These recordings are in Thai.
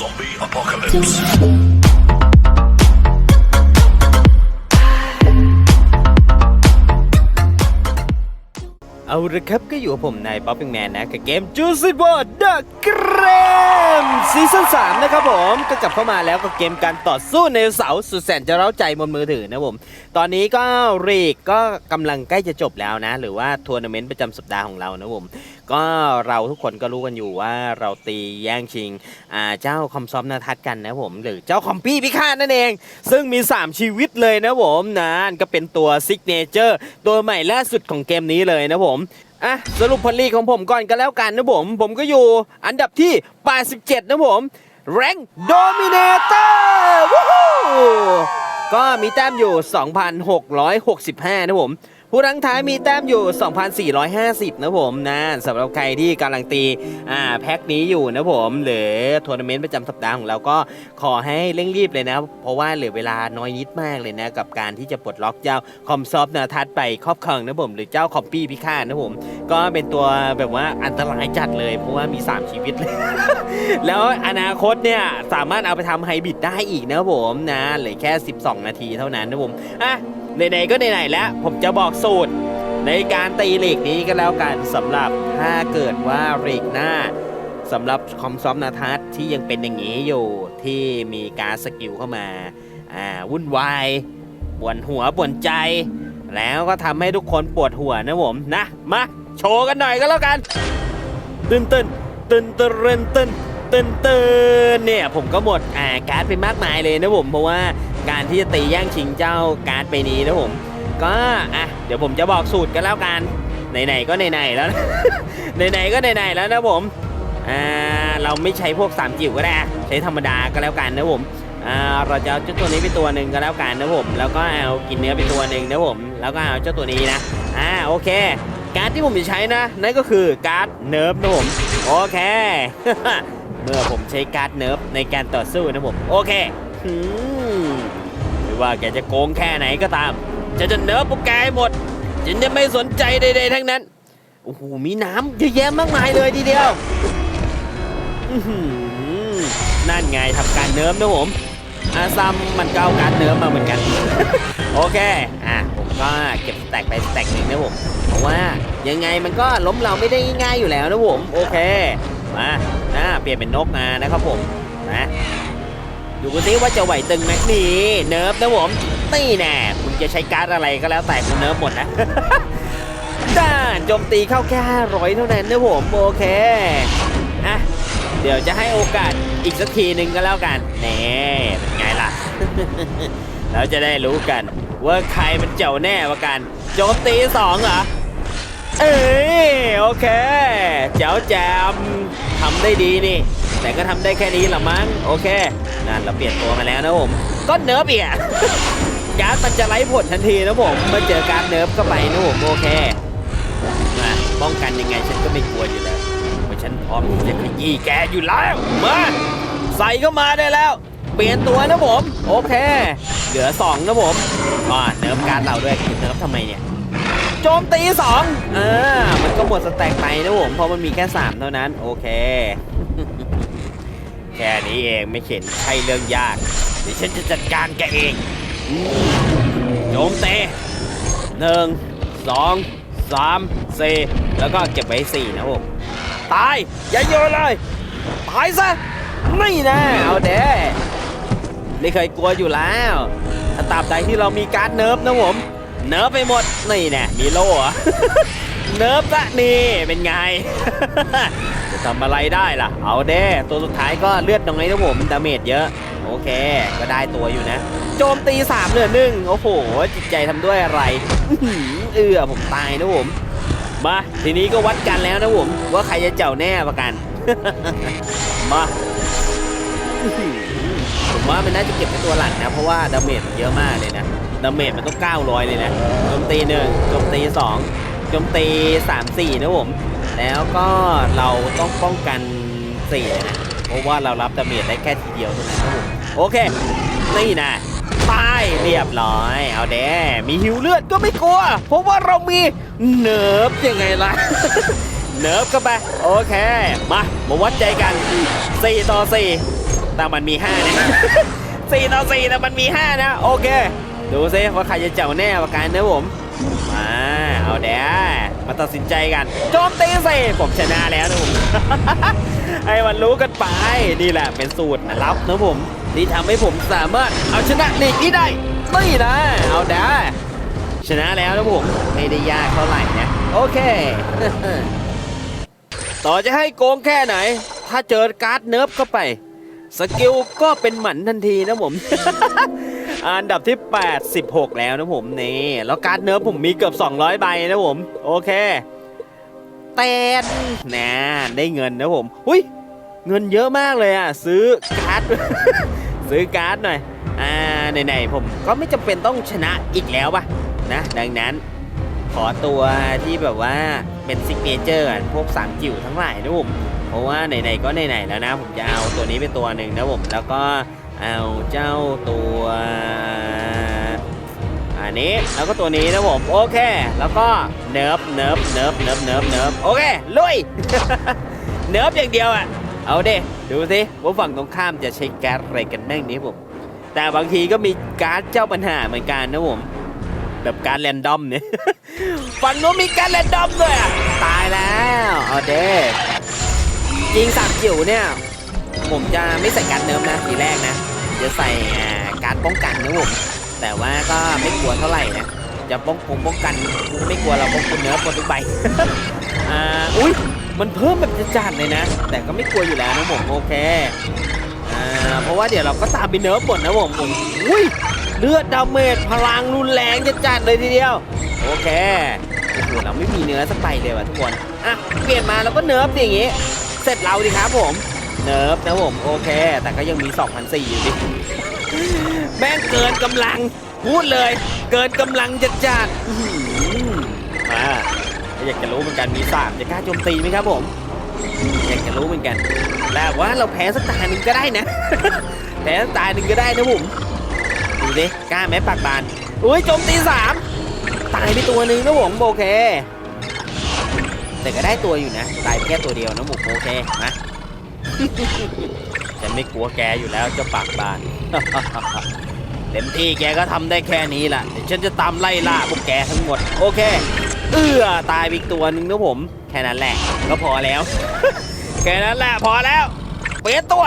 Zombie apocalypse. เอาละครับก็อยู่กับผมนายป๊อปปิ้งแมนนะ กับเกม Juicy b o r d The g r a m ซีซั่น3นะครับผมก็กลับเข้ามาแล้วกับเกมการต่อสู้ในเสาสุดแสนจะเร้าใจบนมือถือนะผม ตอนนี้ก็รีกก็กำลังใกล้จะจบแล้วนะ หรือว่าทัวร์นาเมนต์ประจำสัปดาห์ของเรานะผม ก็เราทุกคนก็รู้กันอยู่ว่าเราตีแย่งชิงอ่าเจ้าคอมซอมนาทัศกันนะผมหรือเจ้าคอมปี้พิฆาตนั่นเอง ซึ่งมี 3 ชีวิตเลยนะผมนะก็เป็นตัวซิกเนเจอร์ตัวใหม่ล่าสุดของเกมนี้เลยนะผมอะสรุปผลลีของผมก่อนก็แล้วกันนะผม ผมก็อยู่อันดับที่ 87 นะผมแรงโดมิเนเตอร์วู้ฮู้ก็มีแต้มอยู่ 2,665 นะผม ผู้รั้งท้ายมีแต้มอยู่ 2,450 นะผมนะสำหรับใครที่กำลังตีอ่าแพ็คนี้อยู่นะผม หรือทัวร์นาเมนต์ประจำสัปดาห์ของเราก็ขอให้เร่งรีบเลยนะ เพราะว่าเหลือเวลาน้อยนิดมากเลยนะ กับการที่จะปลดล็อกเจ้าคอมซอฟนาทัศไปครอบครองนะผม หรือเจ้าคอมปี้พิฆาตนะผม ก็เป็นตัวแบบว่าอันตรายจัดเลย เพราะว่ามี 3 ชีวิตเลย แล้วอนาคตเนี่ยสามารถเอาไปทำไฮบริดได้อีกนะผมนะเหลือแค่ 12 นาทีเท่านั้นนะผมอะ ไหนๆก็ไหนๆแล้ว ผมจะบอกสูตร ในการตีเหล็กนี้ก็แล้วกันสำหรับถ้าเกิดว่าเหล็กหน้าสำหรับคอมซอมนาทัศที่ยังเป็นอย่างนี้อยู่ที่มีการสกิลเข้ามาอ่าวุ่นวายปวดหัวปวดใจ แล้วก็ทำให้ทุกคนปวดหัวนะผมนะมาโชว์กันหน่อยก็แล้วกันตึนตึนตึนตึนตึนตึนตึนเนี่ยผมก็หมดอ่าการ์ดไปมากมายเลยนะผมเพราะว่า การที่จะตีแย่งชิงเจ้าการ์ดไปนี้นะผม ก็อะเดี๋ยวผมจะบอกสูตรกันแล้วกันไหนๆก็ไหนๆแล้วไหนๆก็ไหนๆแล้วนะผมอ่าเราไม่ใช้พวกสามจิ๋วก็ได้ใช้ธรรมดาก็แล้วกันนะผมอ่าเราจะเอาเจ้าตัวนี้ไปตัวหนึ่งก็แล้วกันนะผมแล้วก็เอากินเนื้อไปตัวหนึ่งนะผมแล้วก็เอาเจ้าตัวนี้นะอ่าโอเค การ์ดที่ผมจะใช้นะนั่นก็คือการ์ดเนิร์ฟนะผมโอเค เมื่อผมใช้การ์ดเนิร์ฟในการต่อสู้นะผมโอเค อืมไม่ว่าแกจะโกงแค่ไหนก็ตาม จะจะเนิร์ฟพวกแกให้หมด ฉันจะไม่สนใจใดๆทั้งนั้น โอ้โห มีน้ำเยอะแยะมากมายเลยทีเดียวนั่นไงทำการเนิร์ฟนะผมอาซัมมันก็เอาการเนิร์ฟมาเหมือนกัน โอเค อะ ผมก็เก็บสแต็กไปสแต็กหนึ่งนะผม เพราะว่ายังไงมันก็ล้มเราไม่ได้ง่ายอยู่แล้วนะผม โอเค มานะเปลี่ยนเป็นนกมานะครับผม นะ ดูกันซิว่าจะไหวตึงไหมนี่เนิร์ฟนะผมนี่แน่คุณจะใช้การ์ดอะไรก็แล้วแต่คุณเนิร์ฟหมดนะด้านโจมตีเข้าแค่ 500 เท่านั้นนะผมโอเคอะเดี๋ยวจะให้โอกาสอีกสักทีหนึ่งก็แล้วกันแน่เป็นไงล่ะเราจะได้รู้กัน ว่าใครมันเจ้าแน่ว่ากันโจมตีสองเหรอเอ้ยโอเคเจ้าแจมทำได้ดีนี่ แต่ก็ทำได้แค่นี้ละมั้งโอเค นั่นเราเปลี่ยนตัวมาแล้วนะผมก็เนิร์ฟอีกอะการ์ดมันจะไร้ผลทันทีนะผมเมื่อเจอการ์ดเนิร์ฟเข้าไปนะผมโอเคมาป้องกันยังไงฉันก็ไม่กลัวอยู่แล้วเพราะฉันพร้อมที่จะขยี้แกอยู่แล้วมาใส่เข้ามาได้แล้ว เปลี่ยนตัวนะผมโอเค เหลือสองนะผมอ่าเนิร์ฟการ์ดเราด้วยคือเนิร์ฟทำไมเนี่ยโจมตีสองอ่ามันก็หมดสแต็กไปนะผมเพราะมันมีแค่สามเท่านั้น โอเค แค่นี้เองไม่เข็นใช่เรื่องยากเดี๋ยวฉันจะจัดการแกเองโจมตีหนึ่งสองสามสี่แล้วก็เก็บไว้สี่นะผมตาย อย่าโยนเลยตายซะไม่นะเอาเด้ไม่เคยกลัวอยู่แล้วถ้าตราบใดที่เรามีการดเนิร์ฟนะผม เนิร์ฟไปหมด นี่แน่มีโล่เนิร์ฟละนี่เป็นไง ทำอะไรได้ล่ะ เอาเด้ตัวสุดท้ายก็เลือดน้อยนะผมดาเมจเยอะ โอเค ก็ได้ตัวอยู่นะ โจมตีสามเหลือหนึ่งโอ้โห จิตใจทำด้วยอะไรอื้อหือเอือผมตายนะผมมาทีนี้ก็วัดกันแล้วนะผม ว่าใครจะเจ้าแน่ประกัน มาผมว่ามันน่าจะเก็บเป็นตัวหลังนะ เพราะว่าดาเมจมันเยอะมากเลยนะดาเมจมันต้อง900เลยนะโจมตีหนึ่งโจมตีสองโจมตีสามสี่นะผม แล้วก็เราต้องป้องกันสี่เลยนะ เพราะว่าเรารับดาเมจได้แค่ทีเดียวเท่านั้นนะผมโอเค นี่นะตายเรียบร้อย เอาแด้มีหิวเลือดก็ไม่กลัว เพราะว่าเรามีเนิร์ฟยังไงล่ะ เนิร์ฟก็ไป โอเค มา มาวัดใจกัน 4 ต่อ 4 แต่มันมี 5 นะสี่ต่อสี่แต่มันมี 5 นะ โอเค ดูซิว่าใครจะเจ้าแน่กว่ากันนะผม มา เอาเดี๋ยว มาตัดสินใจกันโจมตีสิผมชนะแล้วนะผมให้มันรู้กันไปนี่แหละเป็นสูตรลับนะผมที่ทำให้ผมสามารถเอาชนะลีกนี้ได้นี่นะเอาเดี๋ยวชนะแล้วนะผมไม่ได้ยากเท่าไหร่นะโอเค ต่อจะให้โกงแค่ไหน ถ้าเจอการ์ดเนิร์ฟเข้าไป สกิลก็เป็นหมันทันทีนะผม อันดับที่ 86 แล้วนะผมนี่แล้วการ์ดเนิร์ฟผมมีเกือบ 200 ใบนะผม โอเคเต้นนะได้เงินนะผมหุยเงินเยอะมากเลยอะ ซื้อการ์ดซื้อการ์ดหน่อย อ่าไหนๆผมก็ไม่จำเป็นต้องชนะอีกแล้วป่ะนะ ดังนั้นขอตัวที่แบบว่าเป็นซิกเนเจอร์พวกสามจิ๋วทั้งหลายนะผม เพราะว่าไหนๆก็ไหนๆแล้วนะ ผมจะเอาตัวนี้เป็นตัวหนึ่งนะผมแล้วก็ เอาเจ้าตัวอันนี้แล้วก็ตัวนี้นะผมโอเค แล้วก็เนิร์ฟเนิร์ฟเนิร์ฟเนิร์ฟเนิร์ฟเนิร์ฟโอเคลุยเนิร์ฟอย่างเดียวอะเอาเด้ดูสิว่าฝั่งตรงข้ามจะใช้การ์ดอะไรกันนั่งนี้ผมแต่บางทีก็มีการ์ดเจ้าปัญหาเหมือนกันนะผมแบบการแรนดอมเนี่ยฝั่งนู้นมีการแรนดอมด้วยอะตายแล้วเอาเด้จริงสามจิ๋วเนี่ย ผมจะไม่ใส่การเนิร์ฟนะทีแรกนะ จะใส่การป้องกันนะผมแต่ว่าก็ไม่กลัวเท่าไหร่นะจะป้องคงป้องกันไม่กลัวเราป้องกันเนิร์ฟหมดทุกใบอ่าอุ้ยมันเพิ่มแบบจัดเลยนะ แต่ก็ไม่กลัวอยู่แล้วนะผมโอเคอ่าเพราะว่าเดี๋ยวเราก็ตามไปเนิร์ฟหมดนะผมผมอุ้ยเลือดดาเมจพลังรุนแรงจะจัดเลยทีเดียว โอเคโอ้โหเราไม่มีเนื้อสักใบเลยว่ะทุกคนอะเปลี่ยนมาแล้วก็เนิร์ฟอย่างงี้ เสร็จเราดิครับผม เนิร์ฟนะผมโอเค แต่ก็ยังมี2,004อยู่ดิ แม่งเกินกำลัง พูดเลย เกินกำลังจะจัดอื้อหืออ่าอยากจะรู้เหมือนกันมีสามจะกล้าโจมตีไหมครับผม อยากจะรู้เหมือนกัน แล้วว่าเราแพ้สักตาหนึ่งก็ได้นะ แพ้สักตาหนึ่งก็ได้นะผมดูดิกล้าไหมปากบานอุ้ยโจมตีสามตายไปตัวหนึ่งนะผมโอเค แต่ก็ได้ตัวอยู่นะ ตายไปแค่ตัวเดียวนะผมโอเคมา ฉันไม่กลัวแกอยู่แล้วเจ้าปากบาน เต็มที่แกก็ทำได้แค่นี้แหละเดี๋ยวฉันจะตามไล่ล่าพวกแกทั้งหมด โอเค เอื้อตายไปอีกตัวหนึ่งนะผม แค่นั้นแหละ ก็พอแล้ว แค่นั้นแหละพอแล้ว เปลี่ยนตัว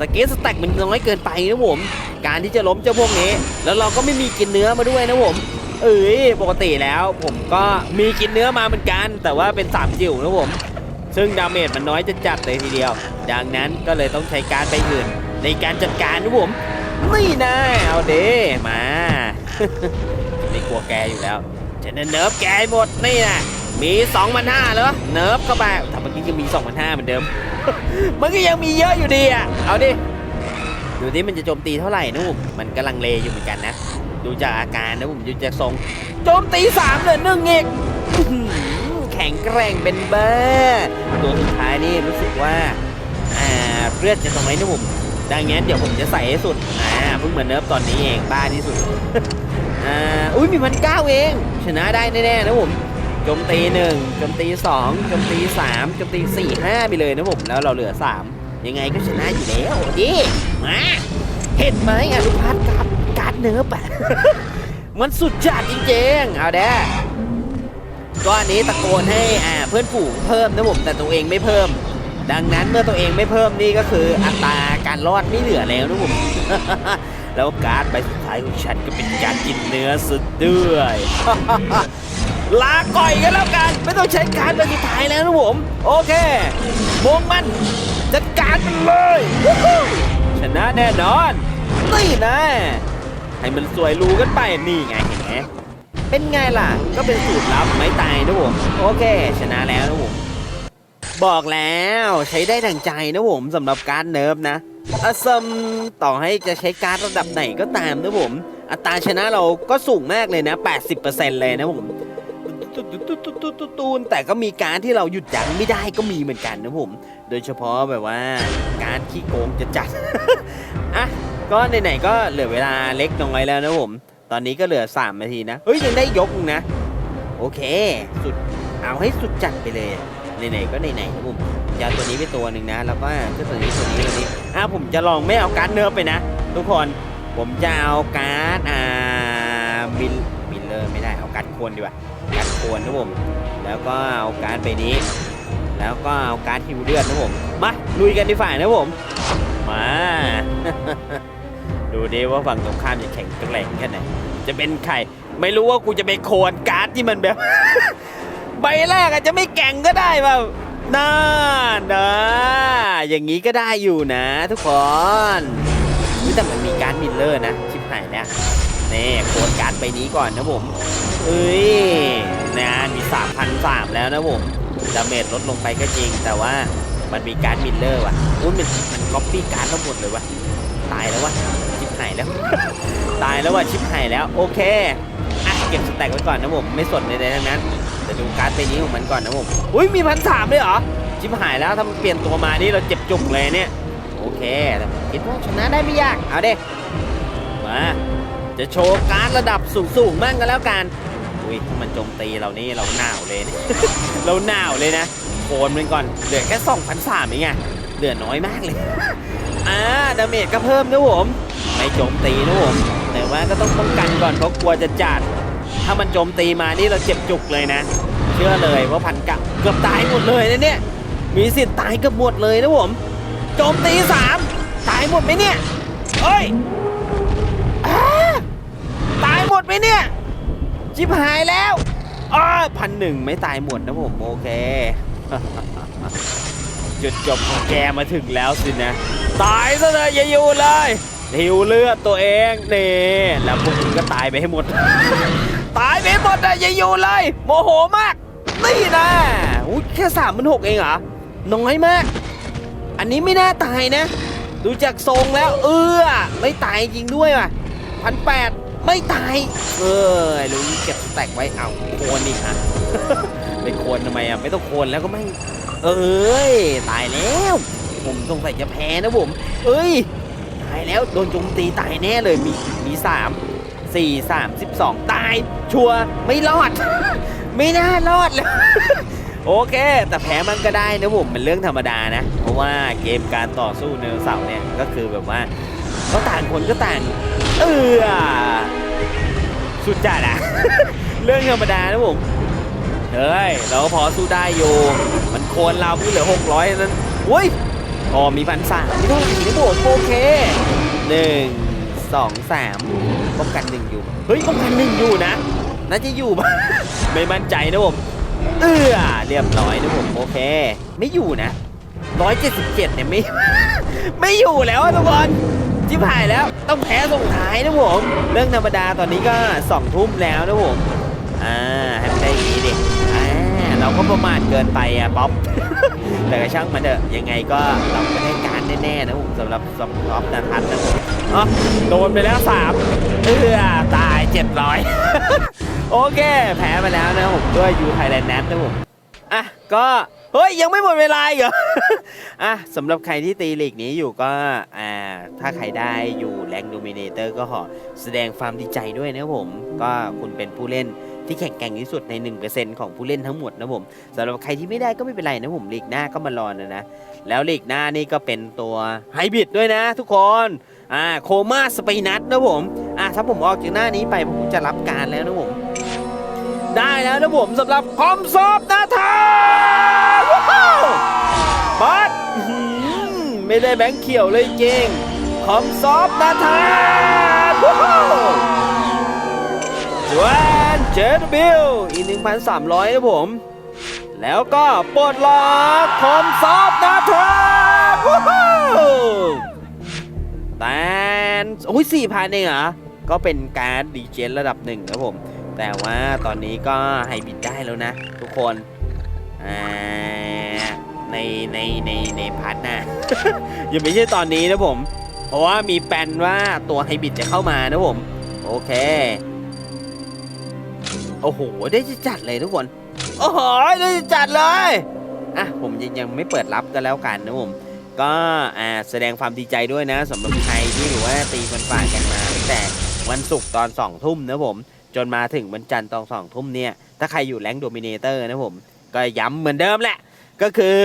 สเกตสแต็กมันน้อยเกินไปนะผม การที่จะล้มเจ้าพวกนี้ แล้วเราก็ไม่มีกินเนื้อมาด้วยนะผม เอ้ยปกติแล้วผมก็มีกินเนื้อมาเหมือนกัน แต่ว่าเป็นสามจิ๋วนะผม ซึ่งดาเมจมันน้อยจะจัดเลยทีเดียว ดังนั้นก็เลยต้องใช้การไปอื่น ในการจัดการนะผมนี่นะเอาเดมาไม่กลัวแกอยู่แล้วจะเนิร์ฟแกหมดนี่นะมี2 5 0 0เหรอเนิร์ฟเข้าไปแต่เมื่อกี้ยังมี2 5 0 0เหมือนเดิม มันก็ยังมีเยอะอยู่ดีอะเอาดิดูดิมันจะโจมตีเท่าไหร่นะผมมันกำลังเลอยู่เหมือนกันนะ ดูจากอาการนะผมดูจากทรงโจมตีสามเหลือหนึ่งอีก แข็งแกร่งเป็นเบอร์ตัวสุดท้ายนี่รู้สึกว่าอ่าเลือดจะตรงไหนนะผมดังนั้นเดี๋ยวผมจะใส่ให้สุดอ่าเพิ่งเหมือนเนิร์ฟตอนนี้เองบ้าที่สุดอ่าอุ้ยมีพันเก้าเอง ชนะได้แน่ๆนะผมจมตีหนึ่งจมตีสองจมตีสามจมตีสี่ห้าไปเลยนะผมแล้วเราเหลือสามยังไงก็ชนะอยู่แล้วดิมาเห็นไหมอนุพัฒน์การ์ดการ์ดเนิร์ฟอะมันสุดจัดจริงๆเอาเด้อ ก็อันนี้ตะโกนให้อ่าเพื่อนฝูงเพิ่มนะผมแต่ตัวเองไม่เพิ่ม ดังนั้นเมื่อตัวเองไม่เพิ่มนี่ก็คืออัตราการรอดไม่เหลือแล้วนะผมแล้วการ์ดใบสุดท้ายของฉันก็เป็นการกินเนื้อสุดด้วยลาก่อยกันแล้วกัน ไม่ต้องใช้การ์ดใบสุดท้ายแล้วนะผม โอเคมงมันจัดการมันเลยชนะแน่นอนนี่นะให้มันสวยรูกันไปนี่ไงเห็นไหม เป็นไงล่ะ ก็เป็นสูตรลับไม่ตายนะผมโอเค ชนะแล้วนะผมบอกแล้วใช้ได้ดังใจนะผมสำหรับการเนิร์ฟนะอซัมต่อให้จะใช้การดระดับไหนก็ตามนะผม อัตราชนะเราก็สูงมากเลยนะ 80%เลยนะผมตูนตูนตูนตูนตูนตูนแต่ก็มีการที่เราหยุดยั้งไม่ได้ก็มีเหมือนกันนะผม โดยเฉพาะแบบว่าการขี้โกงจะจัดอะก็ไหนๆก็เหลือเวลาเล็กน้อยแล้วนะผม ตอนนี้ก็เหลือ 3 นาทีนะ เฮ้ย ยังได้ยกนะ โอเค สุด เอาให้สุดจัดไปเลยไหนๆก็ไหนๆนะผมยาตัวนี้ไปตัวหนึ่งนะ แล้วก็เจ้าตัวนี้ตัวนี้ตัวนี้อะผมจะลองไม่เอาการ์ดเนิร์ฟไปนะ ทุกคนผมจะเอาการ์ดอ่าบิลบิลเลอร์ไม่ได้เอาการ์ดโคนดีกว่าการ์ดโคนนะผมแล้วก็เอาการ์ดไปนี้ แล้วก็เอาการ์ดฮิวเลือดนะผมมาลุยกันดีฝ่ายนะผมมา ดูดิว่าฝั่งตรงข้ามจะแข็งแกร่งแค่ไหน จะเป็นใคร ไม่รู้ว่ากูจะไปโคนการ์ดที่มันแบบ ใบแรกอาจจะไม่แก่งก็ได้เปล่าน่านะอย่างนี้ก็ได้อยู่นะทุกคนแต่มันมีการ์ดมิลเลอร์นะชิบหายแล้วนี่โคนการ์ดใบนี้ก่อนนะผมเอ้ยนะมี3,003แล้วนะผมดาเมจลดลงไปก็จริง แต่ว่ามันมีการ์ดมิลเลอร์ว่ะอุ้ยมันมันก๊อปปี้การ์ดทั้งหมดเลยว่ะตายแล้ววะ หายแล้ว ตายแล้วว่ะชิบหายแล้วโอเคอะเก็บสแต็กไว้ก่อนนะผมไม่สนใดๆทั้งนั้นจะดูการ์ดใบนี้ของมันก่อนนะผมอุ้ยมีพันสามเลยเหรอชิบหายแล้วถ้ามันเปลี่ยนตัวมานี่เราเจ็บจุกเลยเนี่ยโอเคแต่คิดว่าชนะได้ไม่ยากเอาเด้มาจะโชว์การ์ดระดับสูงๆมั่งกันแล้วกันอุ้ยถ้ามันโจมตีเรานี่เราหนาวเลยนะเราหนาวเลยนะโอนมันก่อนเหลือแค่2 0 0 3เองไงเหลือน้อยมากเลยอ่าดาเมจก็เพิ่มนะผม ไม่โจมตีนะผมแต่ว่าก็ต้องป้องกันก่อนเพราะกลัวจะจัด ถ้ามันโจมตีมานี่เราเจ็บจุกเลยนะ เชื่อเลยว่าพันกะเกือบตายหมดเลยนะเนี่ยมีสิทธิ์ตายเกือบหมดเลยนะผมโจมตีสามตายหมดไหมเนี่ยเอ้ยอตายหมดไหมเนี่ยจิบหายแล้วอ้าพันหนึ่งไม่ตายหมดนะผมโอเคจุดจบของแกมาถึงแล้วสินะ ตายซะเลยอย่าอยู่เลย หิวเลือดตัวเองนี่แล้วพวกมึงก็ตายไปให้หมด ตายไปให้หมดอะอย่าอยู่เลย โมโหมาก นี่นะอุ้ยแค่สามมันหกเองเหรอ น้อยมาก อันนี้ไม่น่าตายนะ ดูจากทรงแล้ว เออไม่ตายจริงด้วยว่ะพันแปดไม่ตาย เออลุงเก็บแตกไว้เอาโคนอีกฮะไปโคนทำไมอะไม่ต้องโคนแล้วก็ไม่ เอ้ยตายแล้ว ผมสงสัยจะแพ้นะผม เอ้ยายแล้วโดนโจมตีตายแน่เลยมีมีสามสี่สามสิบสองตาย ชัวไม่รอด ไม่น่ารอดเลยโอเค แต่แพ้มันก็ได้นะผมเป็นเรื่องธรรมดานะ เพราะว่าเกมการต่อสู้ในเสาร์เนี่ยก็คือแบบว่าก็ต่างคนก็ต่าง เออสุดจัดอะเรื่องธรรมดานะผมเฮ้ยเราก็พอสู้ได้อยู่ มันโคนเราเพิ่งเหลือ600นั้นอุ้ย พอมีพันสามไม่ต้องหนีนะผมโอเคหนึ่งสองสามป้องกันหนึ่งอยู่ เฮ้ยป้องกันหนึ่งอยู่นะน่าจะอยู่บ้างไม่มั่นใจนะผมเออเรียบร้อยนะผมโอเค ไม่อยู่นะ177เนี่ยไม่ไม่อยู่แล้วอะทุกคนจิบหายแล้วต้องแพ้ส่งท้ายนะผมเรื่องธรรมดาตอนนี้ก็สองทุ่มแล้วนะผมอ่าให้มันได้อย่างนี้ดิอ่าเราก็ประมาทเกินไปอะป๊อป แต่ก็ช่างมันเถอะยังไงก็เราก็ได้การแน่ๆนะผมสำหรับสำหรับนันทันนะผมอ๋อโดนไปแล้วสามเออตายเจ็ดร้อยโอเค แพ้ไปแล้วนะผมด้วยยูไทยแลนด์แนนะผมอะก็เฮ้ย ยังไม่หมดเวลาอีกเหรอ อะสำหรับใครที่ตีลีกนี้อยู่ก็อ่าถ้าใครได้อยู่แรงโดมิเนเตอร์ก็ขอแสดงความดีใจด้วยนะครับผม ก็คุณเป็นผู้เล่น ที่แข่งแกร่งที่สุดใน 1%ของผู้เล่นทั้งหมดนะผมสำหรับใครที่ไม่ได้ก็ไม่เป็นไรนะผมลีกหน้าก็มารอนะนะ แล้วลีกหน้านี่ก็เป็นตัวไฮบริดด้วยนะทุกคนอ่าโคม่าสไปนัทนะผมอ่าถ้าผมออกจากหน้านี้ไปผมจะรับการแล้วนะผม ได้แล้วนะผมสำหรับคอมซอฟนาธานว้าวบอสอื้อหือไม่ได้แบงค์เขียวเลยจริงคอมซอฟนาธานว้าว เจดบิลอีก 1,300 นะผม แล้วก็ปลดล็อกคอมซอฟนาธานว้าวแต่โอ้ยสี่พันเองเหรอ ก็เป็นการดดีเจนระดับหนึ่งครับผม แต่ว่าตอนนี้ก็ไฮบิดได้แล้วนะ ทุกคนในในในในพาร์ทหน้ายังไม่ใช่ตอนนี้นะผม เพราะว่ามีแปลนว่าตัวไฮบิดจะเข้ามานะผม โอเค โอ้โห ได้จัดเลยทุกคน โอ้โห ได้จะจัดเลย อะ ผมยังยังไม่เปิดรับกันแล้วกันนะผม ก็อ่าแสดงความดีใจด้วยนะสำหรับใครที่หรือว่าตีฟันฝ่ากันมาตั้งแต่วันศุกร์ตอนสองทุ่มนะผม จนมาถึงวันจันทร์ตอนสองทุ่มเนี่ย ถ้าใครอยู่แรงโดมิเนเตอร์นะผม ก็ย้ำเหมือนเดิมแหละ ก็คือ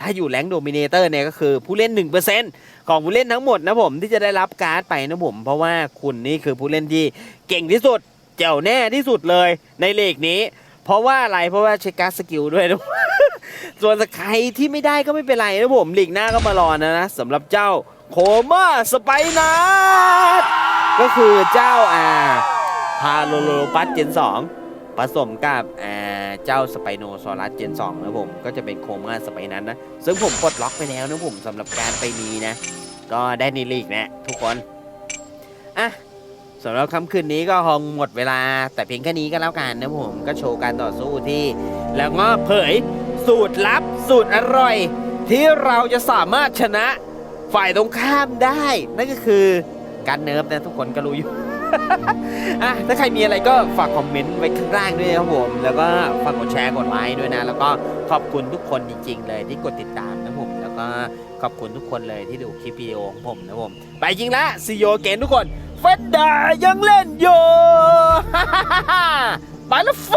ถ้าอยู่แรงโดมิเนเตอร์เนี่ยก็คือผู้เล่น 1%ของผู้เล่นทั้งหมดนะผมที่จะได้รับการ์ดไปนะผม เพราะว่าคุณนี่คือผู้เล่นที่เก่งที่สุด เจ๋วแน่ที่สุดเลยในเลกนี้ เพราะว่าอะไรเพราะว่าเช็คการสกิลด้วยนะส่วนใครที่ไม่ได้ก็ไม่เป็นไรนะผมลีกหน้าก็มารอนะนะสำหรับเจ้าโคม่าสไปนัทก็คือเจ้าอ่าพาโลโลปัสเจน2ผสมกับอ่าเจ้าสไปโนซอรัสเจน2นะผมก็จะเป็นโคม่าสไปนัทนะ ซึ่งผมกดล็อกไปแล้วนะผมสำหรับการไปนี้นะ ก็ได้ในลีกนะทุกคน อะ สำหรับค่ำคืนนี้ก็คงหมดเวลา แต่เพียงแค่นี้ก็แล้วกันนะผมก็โชว์การต่อสู้ที่ แล้วก็เผยสูตรลับสูตรอร่อย ที่เราจะสามารถชนะฝ่ายตรงข้ามได้ นั่นก็คือการเนิร์ฟนะทุกคนก็รู้อยู่อะถ้าใครมีอะไรก็ฝากคอมเมนต์ไว้ข้างล่างด้วยนะครับผม แล้วก็ฝากกดแชร์กดไลค์ด้วยนะ แล้วก็ขอบคุณทุกคนจริง ๆ เลยที่กดติดตามนะผม แล้วก็ขอบคุณทุกคนเลยที่ดูคลิปวิดีโอของผมนะผม ไปจริงละซีโอเกนทุกคน ฟนดายังเล่นอยู่ ไปแล้วไฟ